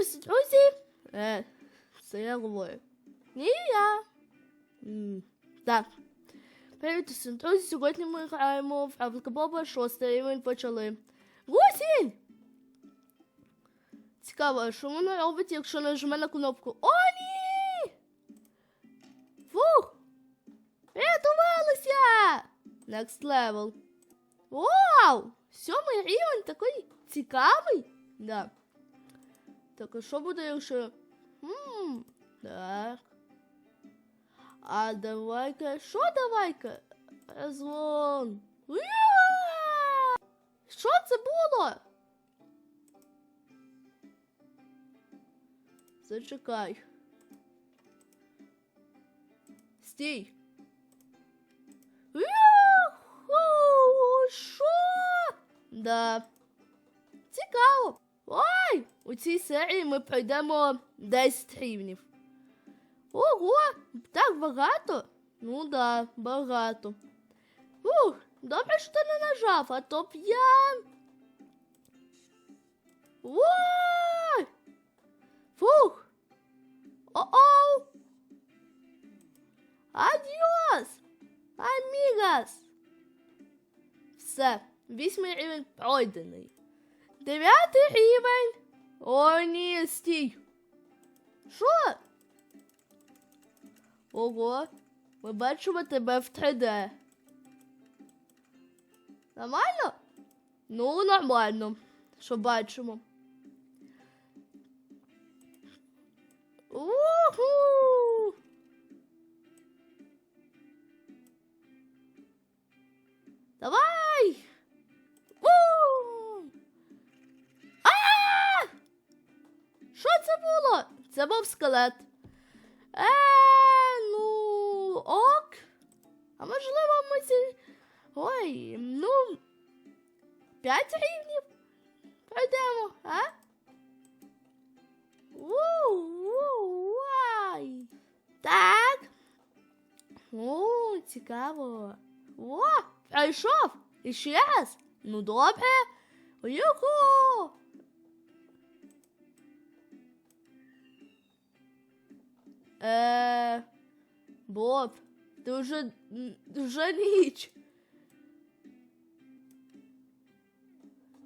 усі друзі. Е, це я говорю. Ні, я. Так. Привіт усім, друзі. Сьогодні ми граємо в Фабрика Боба, шостий рівень почали. Гусінь! Цікаво, що вона робить, якщо нажме на кнопку. О, ні! Фух! Рятувалися! Next level. Вау! Сьомий рівень такий цікавий. Да. Так, а що буде, якщо. Хм, так. А давай-ка. Що давай-ка? Уя! Що це було? Зачекай. Стій. Що? Да. Цікаво. Цій серії ми пройдемо 10 рівнів. Ого! Так багато? Ну да, багато. Ух, добре, що ти не нажав, а то б я. Ой! Фух! О-оу! Адіос! Амігас! Все, вісьмий рівень пройдений. Дев'ятий рівень. О, ні, стій. Що? Ого, ми бачимо тебе в 3D. Нормально? Ну, нормально, що бачимо. Уху! Давай! Це був скелет. Е, ну, ок. А можливо, ми ці. Ой, ну. П'ять рівнів. Пройдемо, а? У-у-уай. Так. О, цікаво. О, пройшов. І ще раз. Ну добре. Юху. Е, Боб, ти вже, м, вже ніч.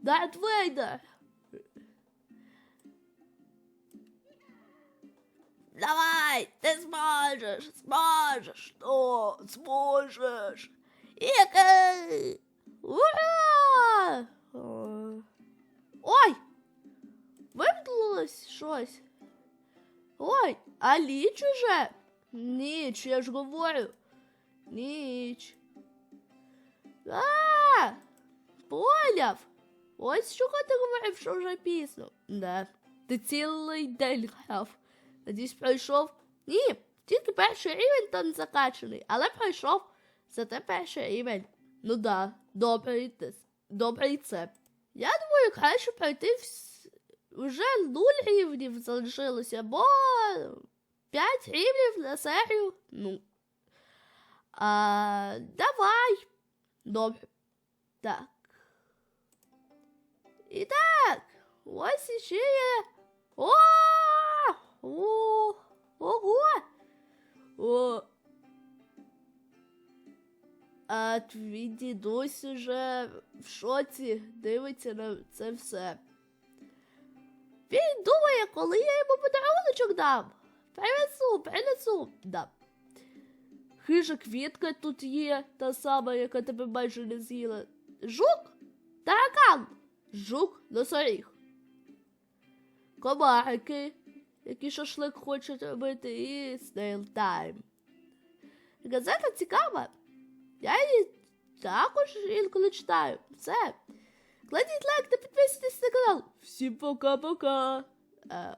Дарт Вейдер. Давай, ти зможеш, зможеш, то зможеш. Іки! Ура! О. Ой! Вимкнулось щось. Ой, а ліч уже? Ніч, я ж говорю. Ніч. А! Поняв. Ось чого ти говорив, що вже пізно. Да. Ти цілий день грав. Надіюсь, пройшов. Ні, тільки перший рівень там закачаний, але пройшов. Зате перший рівень. Ну да, добрий. Добрий це. Я думаю, краще пройти вс... вже нуль рівнів залишилося, бо п'ять рівнів на серію. Ну. А, давай. Добре. Так. І так, ось іще є. О! О! Ого! О! А твій дідусь уже в шоці дивиться на це все. Коли я йому подаруночок дам. Принесу, принесу. Да. Хижа квітка тут є, та сама, яка тебе майже не з'їла. Жук? Таракан. Жук носоріг. Комарики, які шашлик хочуть робити, і Time. Газета цікава. Я її також інколи читаю. Все. Кладіть лайк та підписуйтесь на канал. Всім пока-пока. Uh.